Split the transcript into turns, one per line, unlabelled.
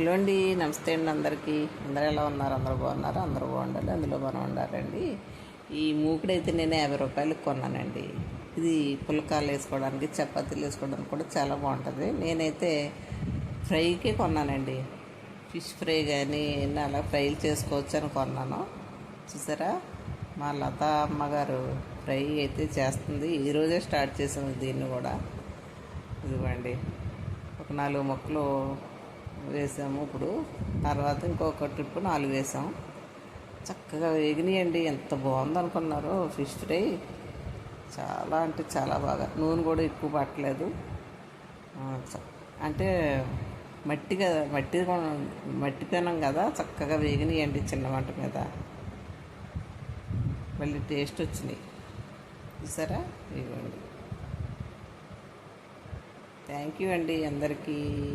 Hello అండి. నమస్తే అండి అందరికీ. అందరూ ఎలా ఉన్నారు? అందరూ బాగున్నారు? అందరూ బాగుండాలి. అందులో మనం ఉండాలండి. ఈ మూకుడైతే నేను యాభై రూపాయలకు కొన్నానండి. ఇది పుల్కాలు వేసుకోవడానికి చపాతీలు వేసుకోవడానికి కూడా చాలా బాగుంటుంది. నేనైతే ఫ్రైకే కొన్నానండి. ఫిష్ ఫ్రై కానీ అలా ఫ్రైలు చేసుకోవచ్చు అని కొన్నాను. చూసారా? మా లత అమ్మగారు ఫ్రై అయితే చేస్తుంది. ఈరోజే స్టార్ట్ చేసాము దీన్ని కూడా. ఇదిగోండి. ఒక నాలుగు మొక్కలు వేసాము. ఇప్పుడు తర్వాత ఇంకొక ట్రిప్ నాలుగు వేసాం. చక్కగా వేగినాయండి. ఎంత బాగుంది అనుకున్నారు ఫిష్ ఫ్రై. చాలా అంటే చాలా బాగా. నూనె కూడా ఎక్కువ పట్టలేదు. చ- అంటే మట్టి కదా మట్టి మట్టి పెనం కదా. చక్కగా వేగినాయండి చిన్న మంట మీద. మళ్ళీ టేస్ట్ వచ్చినాయి. చూసారా? ఇవ్వండి థ్యాంక్ యూ అండి అందరికీ.